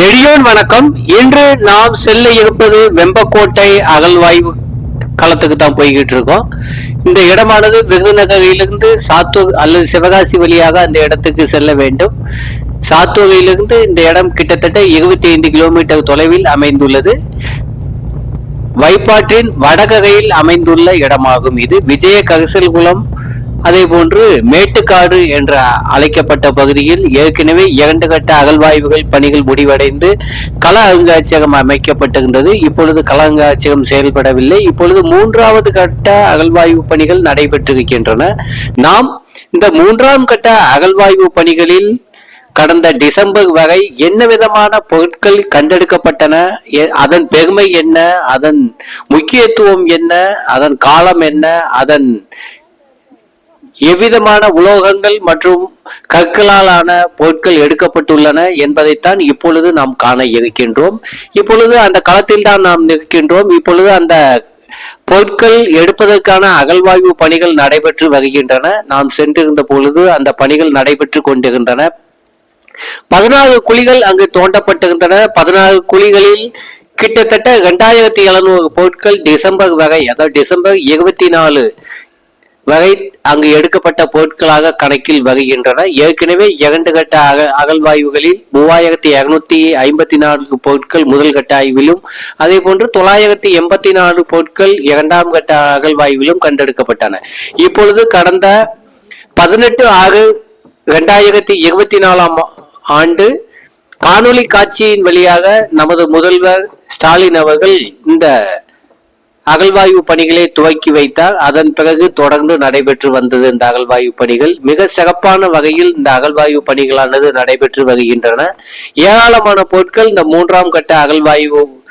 நெடியோன் வணக்கம். இன்று நாம் செல்ல இருப்பது வெம்பக்கோட்டை அகழ்வாய்வு களத்துக்கு தான் போய்கிட்டு இருக்கோம். இந்த இடமானது விருதுநகரிலிருந்து சாத்தூர் அல்லது சிவகாசி வழியாக அந்த இடத்துக்கு செல்ல வேண்டும். சாத்தூரிலிருந்து இந்த இடம் கிட்டத்தட்ட இருபத்தி ஐந்து கிலோமீட்டர் தொலைவில் அமைந்துள்ளது. வைப்பாற்றின் வடகரையில் அமைந்துள்ள இடமாகும் இது. விஜய கரிசல்குளம் அதே போன்று மேட்டுக்காடு என்ற அழைக்கப்பட்ட பகுதியில் ஏற்கனவே இரண்டு கட்ட அகழ்வாய்வுகள் பணிகள் முடிவடைந்து கல அருங்காட்சியகம் அமைக்கப்பட்டிருந்தது. இப்பொழுது கல அருங்காட்சியகம் செயல்படவில்லை. இப்பொழுது மூன்றாவது கட்ட அகழ்வாய்வு பணிகள் நடைபெற்றிருக்கின்றன. நாம் இந்த மூன்றாம் கட்ட அகழ்வாய்வு பணிகளில் கடந்த டிசம்பர் வரை என்ன விதமான பொருட்கள் கண்டெடுக்கப்பட்டன? எ- அதன் பெருமை என்ன? அதன் முக்கியத்துவம் என்ன? அதன் காலம் என்ன? அதன் எவ்விதமான உலோகங்கள் மற்றும் கற்களாலான பொருட்கள் எடுக்கப்பட்டுள்ளன என்பதைத்தான் இப்பொழுது நாம் காண இருக்கின்றோம். இப்பொழுது அந்த களத்தில் தான் நாம் நிற்கின்றோம். இப்பொழுது அந்த பொருட்கள் எடுப்பதற்கான அகழ்வாய்வு பணிகள் நடைபெற்று வருகின்றன. நாம் சென்றிருந்த பொழுது அந்த பணிகள் நடைபெற்று கொண்டிருந்தன. பதினாறு குழிகள் அங்கு தோண்டப்பட்டிருந்தன. பதினாறு குழிகளில் கிட்டத்தட்ட இரண்டாயிரத்தி எழுநூறு பொருட்கள் டிசம்பர் வரை அதாவது டிசம்பர் இருபத்தி நாலு வகை அங்கு எடுக்கப்பட்ட பொருட்களாக கணக்கில் வருகின்றன ஏற்கனவே இரண்டு கட்ட அக அகழ்வாய்வுகளில் மூவாயிரத்தி இருநூத்தி ஐம்பத்தி நான்கு பொருட்கள் முதல் கட்ட ஆய்விலும் அதே போன்று தொள்ளாயிரத்தி எண்பத்தி நாலு பொருட்கள் இரண்டாம் கட்ட அகழ்வாய்விலும் கண்டெடுக்கப்பட்டன. இப்பொழுது கடந்த பதினெட்டு ஆறு இரண்டாயிரத்தி இருபத்தி நாலாம் ஆண்டு காணொலி காட்சியின் வழியாக நமது முதல்வர் ஸ்டாலின் அவர்கள் இந்த அகழ்வாய்வு பணிகளை துவக்கி வைத்தார். அதன் பிறகு தொடர்ந்து நடைபெற்று வந்தது இந்த அகழ்வாய்வு பணிகள். மிக சிறப்பான வகையில் இந்த அகழ்வாய்வு பணிகளானது நடைபெற்று வருகின்றன. ஏராளமான பொருட்கள் இந்த மூன்றாம் கட்ட அகழ்வாய்வு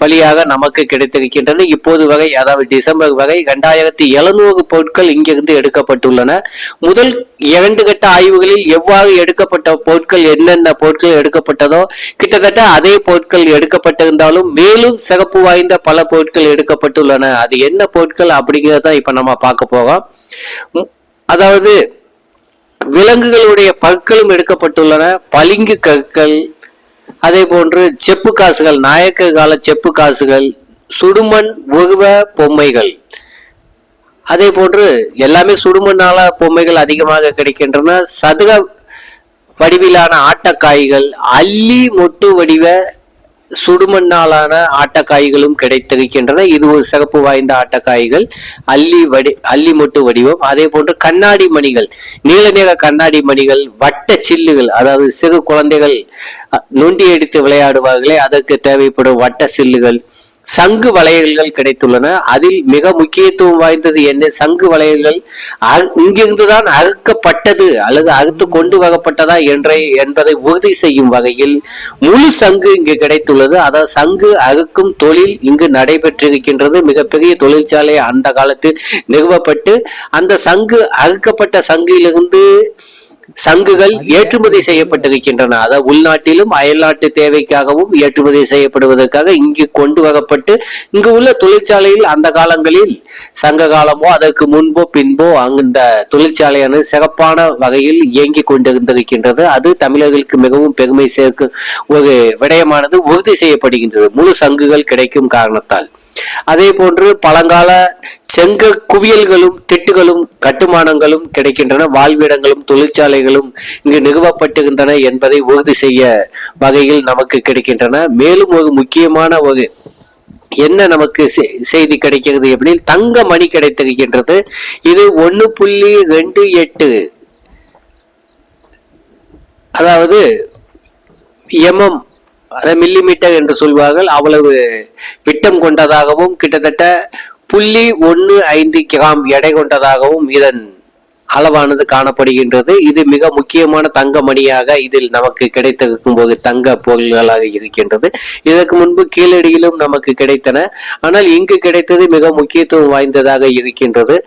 வழியாக நமக்கு கிடைத்திருக்கின்றன இப்போது வரை அதாவது டிசம்பர் வரை இரண்டாயிரத்தி எழுநூறு பொருட்கள் இங்கிருந்து எடுக்கப்பட்டுள்ளன. முதல் இரண்டு கட்ட ஆய்வுகளில் எவ்வாறு எடுக்கப்பட்ட பொருட்கள் என்னென்ன பொருட்கள் எடுக்கப்பட்டதோ கிட்டத்தட்ட அதே பொருட்கள் எடுக்கப்பட்டிருந்தாலும் மேலும் சிறப்பு வாய்ந்த பல பொருட்கள் எடுக்கப்பட்டுள்ளன. அது என்ன பொருட்கள் அப்படிங்கிறத இப்ப நம்ம பார்க்க போகிறோம் அதாவது விலங்குகளுடைய பற்களும் எடுக்கப்பட்டுள்ளன. பளிங்கு கற்கள் அதே போன்று செப்பு காசுகள் நாயக்க கால செப்பு காசுகள் சுடுமண் உருவ பொம்மைகள். அதே போன்று எல்லாமே சுடுமண்ணால பொம்மைகள் அதிகமாக கிடைக்கின்றன. சதுக வடிவிலான ஆட்டக்காய்கள் அல்லி மொட்டு வடிவ சுடுமண்ணாலான ஆட்டக்காய்களும் கிடைத்திருக்கின்றன. இது ஒரு சிறப்பு வாய்ந்த ஆட்டக்காய்கள். அள்ளி வடி அள்ளி மொட்டு வடிவம். அதே போன்று கண்ணாடி மணிகள் நீல நிற கண்ணாடி மணிகள் வட்ட சில்லுகள் அதாவது சிறு குழந்தைகள் நொண்டி அடித்து விளையாடுவார்களே அதற்கு தேவைப்படும் வட்ட சில்லுகள் சங்கு வளையல்கள் கிடைத்துள்ளன. அதில் மிக முக்கியத்துவம் வாய்ந்தது என்ன? சங்கு வளையல்கள் இங்கிருந்து இங்கிருந்துதான் அறுக்கப்பட்டது அல்லது அறுத்து கொண்டு வரப்பட்டதா என்ற என்பதை உறுதி செய்யும் வகையில் முழு சங்கு இங்கு கிடைத்துள்ளது. அதாவது சங்கு அறுக்கும் தொழில் இங்கு நடைபெற்றிருக்கின்றது. மிகப்பெரிய தொழிற்சாலை அந்த காலத்தில் நிறுவப்பட்டு அந்த சங்கு அறுக்கப்பட்ட சங்கிலிருந்து சங்குகள் ஏற்றுமதி செய்யப்பட்டிருக்கின்றன. அதாவது உள்நாட்டிலும் அயல்நாட்டு தேவைக்காகவும் ஏற்றுமதி செய்யப்படுவதற்காக இங்கு கொண்டு வரப்பட்டு இங்கு உள்ள தொழிற்சாலையில் அந்த காலங்களில் சங்க காலமோ அதற்கு முன்போ பின்போ அங்கு இந்த தொழிற்சாலையானது சிறப்பான வகையில் இயங்கி கொண்டிருந்திருக்கின்றது. அது தமிழர்களுக்கு மிகவும் பெருமை சேர்க்கும் ஒரு விடயமானது உறுதி செய்யப்படுகின்றது. முழு சங்குகள் கிடைக்கும் காரணத்தால். அதே போன்று பழங்கால செங்க குவியல்களும் திட்டுகளும் கட்டுமானங்களும் கிடைக்கின்றன. வாழ்விடங்களும் தொழிற்சாலைகளும் இங்கு நிறுவப்பட்டிருந்தன என்பதை உறுதி செய்ய வகையில் நமக்கு கிடைக்கின்றன. மேலும் ஒரு முக்கியமான ஒரு என்ன நமக்கு செ- செய்தி கிடைக்கிறது எப்படின்னு தங்க மணி கிடைத்திருக்கின்றது. இது ஒண்ணு புள்ளி ரெண்டு எட்டு அதாவது எம்எம் அதாவது மில்லிமீட்டர் என்று சொல்வார்கள். அவ்வளவு விட்டம் கொண்டதாகவும் கிட்டத்தட்ட புள்ளி ஒன்று ஐந்து கிராம் எடை கொண்டதாகவும் இதன் அளவானது காணப்படுகின்றது. இது மிக முக்கியமான தங்க மணியாக இதில் நமக்கு கிடைத்திருக்கும் போது தங்க பொருள்களாக இருக்கின்றது. இதற்கு முன்பு கீழடியிலும் நமக்கு கிடைத்தன. ஆனால் இங்கு கிடைத்தது மிக முக்கியத்துவம் வாய்ந்ததாக இருக்கின்றது.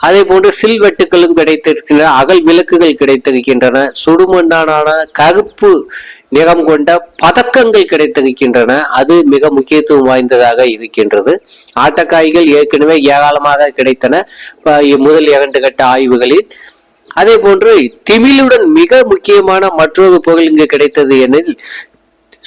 அதே போன்று சில்வெட்டுகளும் கிடைத்திருக்கின்றன அகல் விளக்குகள் கிடைத்திருக்கின்றன. சுடுமண்ணான கருப்பு நிறம் கொண்ட பதக்கங்கள் கிடைத்திருக்கின்றன. அது மிக முக்கியத்துவம் வாய்ந்ததாக இருக்கின்றது. ஆட்டக்காய்கள் ஏற்கனவே ஏராளமாக கிடைத்தன. முதல் இரண்டு கட்ட ஆய்வுகளில். அதே போன்று திமிலுடன் மிக முக்கியமான மற்றொரு பொருள் இங்கு கிடைத்தது எனில்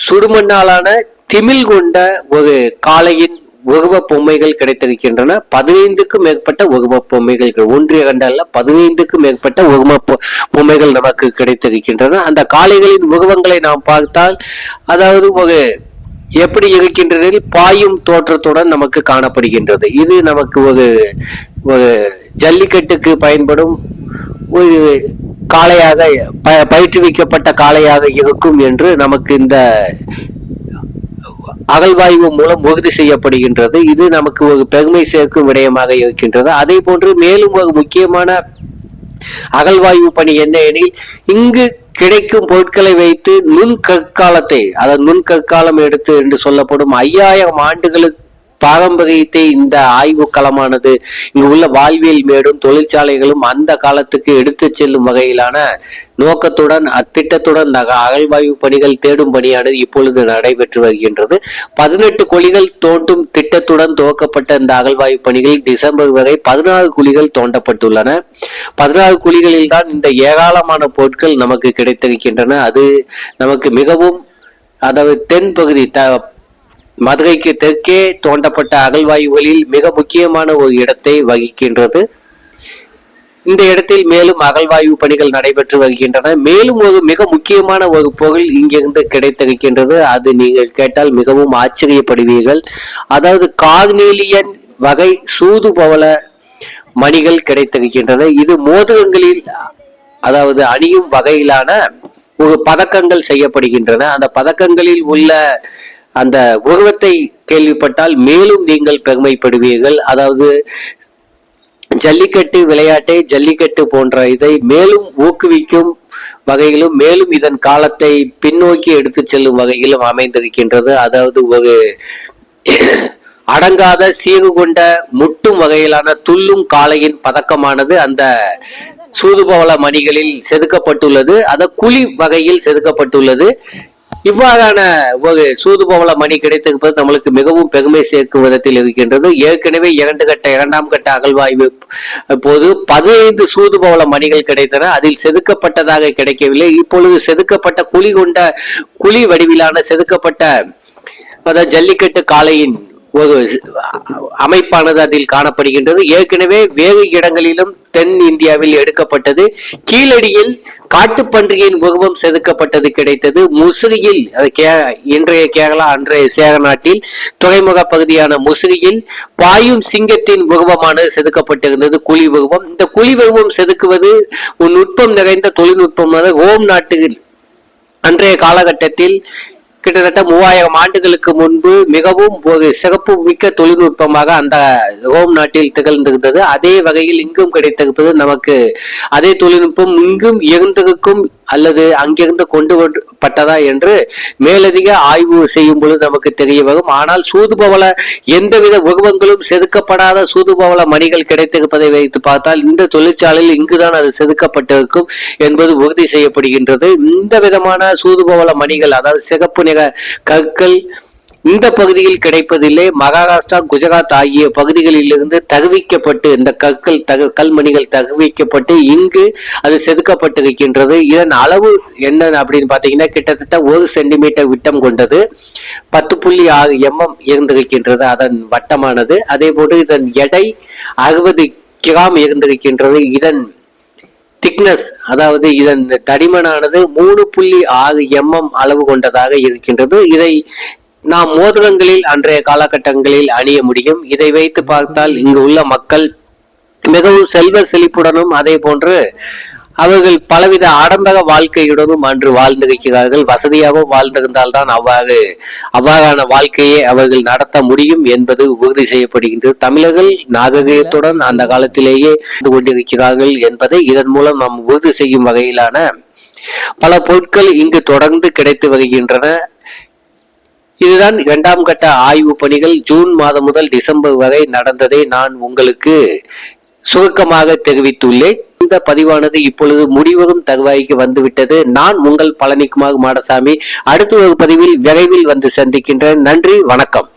சுடுமண்ணாலான திமிழ் கொண்ட ஒரு காளையின் உருவ பொம்மைகள் கிடைத்திருக்கின்றன. பதினைந்துக்கும் மேற்பட்ட உருவ பொம்மைகள் ஒன்றிய கண்டல்ல பதினைந்துக்கும் மேற்பட்ட உருவ பொ- பொம்மைகள் நமக்கு கிடைத்திருக்கின்றன. அந்த காளைகளின் உருவங்களை நாம் பார்த்தால் அதாவது ஒரு எப்படி இருக்கின்றதில் பாயும் தோற்றத்துடன் நமக்கு காணப்படுகின்றது. இது நமக்கு ஒரு ஒரு ஜல்லிக்கட்டுக்கு பயன்படும் ஒரு காளையாக ப- பயிற்றுவிக்கப்பட்ட காளையாக இருக்கும் என்று நமக்கு இந்த அகழ்வாய்வு மூலம் உறுதி செய்யப்படுகின்றது. இது நமக்கு ஒரு பெருமை சேர்க்கும் விடயமாக இருக்கின்றது. அதே போன்று மேலும் ஒரு முக்கியமான அகழ்வாய்வு பணி என்ன எனில் இங்கு கிடைக்கும் பொருட்களை வைத்து நுண் கற்காலத்தை அதாவது நுண் கற்காலம் எடுத்து என்று சொல்லப்படும் ஐயாயிரம் ஆண்டுகளுக்கு பாரம்பரியத்தை இந்த ஆய்வு களமானது இங்கு உள்ள வாழ்வியல் மேடும் தொழிற்சாலைகளும் அந்த காலத்துக்கு எடுத்து செல்லும் வகையிலான நோக்கத்துடன் அத்திட்டத்துடன் நக அகழ்வாய்வு பணிகள் தேடும் பணியானது இப்பொழுது நடைபெற்று வருகின்றது. பதினெட்டு குழிகள் தோண்டும் திட்டத்துடன் துவக்கப்பட்ட இந்த அகழ்வாய்வு பணிகள் டிசம்பர் வரை பதினாறு குழிகள் தோண்டப்பட்டுள்ளன. பதினாறு குழிகளில் தான் இந்த ஏராளமான பொருட்கள் நமக்கு கிடைத்திருக்கின்றன. அது நமக்கு மிகவும் அதாவது தென் பகுதி த மதுரைக்கு தெற்கே தோண்டப்பட்ட அகழ்வாய்வுகளில் மிக முக்கியமான ஒரு இடத்தை வகிக்கின்றது. இந்த இடத்தில் மேலும் அகழ்வாய்வு பணிகள் நடைபெற்று வருகின்றன. மேலும் ஒரு மிக முக்கியமான ஒரு பொருள் இங்கிருந்து கிடைத்திருக்கின்றது. அது நீங்கள் கேட்டால் மிகவும் ஆச்சரியப்படுவீர்கள். அதாவது கார்னேலியன் வகை சூதுபவள மணிகள் கிடைத்திருக்கின்றன. இது மோதிரங்களில் அதாவது அணியும் வகையிலான ஒரு பதக்கங்கள் செய்யப்படுகின்றன. அந்த பதக்கங்களில் உள்ள அந்த உருவத்தை கேள்விப்பட்டால் மேலும் நீங்கள் பெருமைப்படுவீர்கள். அதாவது ஜல்லிக்கட்டு விளையாட்டை ஜல்லிக்கட்டு போன்ற இதை மேலும் ஊக்குவிக்கும் வகையிலும் மேலும் இதன் காலத்தை பின்னோக்கி எடுத்து செல்லும் வகையிலும் அமைந்திருக்கின்றது. அதாவது ஒரு அடங்காத சீகு கொண்ட முட்டும் வகையிலான துள்ளும் காளையின் பதக்கமானது அந்த சூதுபவள மணிகளில் செதுக்கப்பட்டுள்ளது. அத குழி வகையில் செதுக்கப்பட்டுள்ளது. இவ்வாறான ஒரு சூதுபவள மணி கிடைத்திருப்பது நம்மளுக்கு மிகவும் பெருமை சேர்க்கும் விதத்தில் இருக்கின்றது. ஏற்கனவே இரண்டு கட்ட இரண்டாம் கட்ட அகழ்வாய்வு போது பதினைந்து சூதுபவள மணிகள் கிடைத்தன. அதில் செதுக்கப்பட்டதாக கிடைக்கவில்லை. இப்பொழுது செதுக்கப்பட்ட குழி கொண்ட குழி வடிவிலான செதுக்கப்பட்ட அதாவது ஜல்லிக்கட்டு காளையின் அமைப்பானது அதில் காணப்படுகின்றது. ஏற்கனவே வேறு இடங்களிலும் தென் இந்தியாவில் எடுக்கப்பட்டது. கீழடியில் காட்டுப்பன்றியின் உருவம் செதுக்கப்பட்டது கிடைத்தது. முசிறியில் கே இன்றைய கேரளா அன்றைய சேர நாட்டில் துறைமுக பகுதியான முசிறியில் பாயும் சிங்கத்தின் உருவமானது செதுக்கப்பட்டிருந்தது. குழி உருவம். இந்த குழி உருவம் செதுக்குவது ஒரு நுட்பம் நிறைந்த தொழில்நுட்பம். ரோம் நாட்டில் அன்றைய காலகட்டத்தில் கிட்டத்தட்ட மூவாயிரம் ஆண்டுகளுக்கு முன்பு மிகவும் ஒரு சிறப்பு மிக்க தொழில்நுட்பமாக அந்த ரோம் நாட்டில் திகழ்ந்திருந்தது. அதே வகையில் இங்கும் கிடைத்திருப்பது நமக்கு அதே தொழில்நுட்பம் இங்கும் இருந்திருக்கும் அல்லது அங்கிருந்து கொண்டு வரப்பட்டதா என்று மேலதிக ஆய்வு செய்யும் பொழுது நமக்கு தெரிய வரும். ஆனால் சூதுபவள எந்தவித உருவங்களும் செதுக்கப்படாத சூதுபவள மணிகள் கிடைத்திருப்பதை வைத்து பார்த்தால் இந்த தொழிற்சாலையில் இங்குதான் அது செதுக்கப்பட்டிருக்கும் என்பது உறுதி செய்யப்படுகின்றது. இந்த விதமான சூதுபவள மணிகள் அதாவது சிகப்பு நிற கற்கள் இந்த பகுதியில் கிடைப்பதில்லை மகாராஷ்டிரா குஜராத் ஆகிய பகுதிகளிலிருந்து தகுவிக்கப்பட்டு இந்த கற்கள் தகு கல்மணிகள் தகுவிக்கப்பட்டு இங்கு அது செதுக்கப்பட்டிருக்கின்றது. இதன் அளவு என்ன அப்படின்னு பார்த்தீங்கன்னா கிட்டத்தட்ட ஒரு சென்டிமீட்டர் விட்டம் கொண்டது. பத்து புள்ளி ஆறு எம்எம் இருந்திருக்கின்றது அதன் வட்டமானது. அதே போன்று இதன் எடை அறுபது கிராம் இருந்திருக்கின்றது. இதன் திக்னஸ் அதாவது இதன் தடிமனானது மூணு புள்ளி ஆறு எம்எம் அளவு கொண்டதாக இருக்கின்றது. இதை நாம் மோதிரங்களில் அன்றைய காலகட்டங்களில் அணிய முடியும். இதை வைத்து பார்த்தால் இங்கு உள்ள மக்கள் மிகவும் செல்வ செழிப்புடனும் அதே போன்று அவர்கள் பலவித ஆடம்பர வாழ்க்கையுடனும் அன்று வாழ்ந்திருக்கிறார்கள் வசதியாகவும் வாழ்ந்திருந்தால்தான் அவ்வாறு அவ்வாறான வாழ்க்கையை அவர்கள் நடத்த முடியும் என்பது உறுதி செய்யப்படுகின்றது. தமிழர்கள் நாகரிகத்துடன் அந்த காலத்திலேயே கொண்டிருக்கிறார்கள் என்பதை இதன் மூலம் நாம் உறுதி செய்யும் வகையிலான பல பொருட்கள் இங்கு தொடர்ந்து கிடைத்து வருகின்றன. இதுதான் இரண்டாம் கட்ட ஆய்வு பணிகள். ஜூன் மாதம் முதல் டிசம்பர் வரை நடந்ததை நான் உங்களுக்கு சுருக்கமாக தெரிவித்துள்ளேன். இந்த பதிவானது இப்பொழுது முடிவரும் தகவாய்க்கு வந்துவிட்டது. நான் உங்கள் பழனிக்குமார் மாடசாமி. அடுத்த ஒரு பதிவில் விரைவில் வந்து சந்திக்கின்றேன். நன்றி வணக்கம்.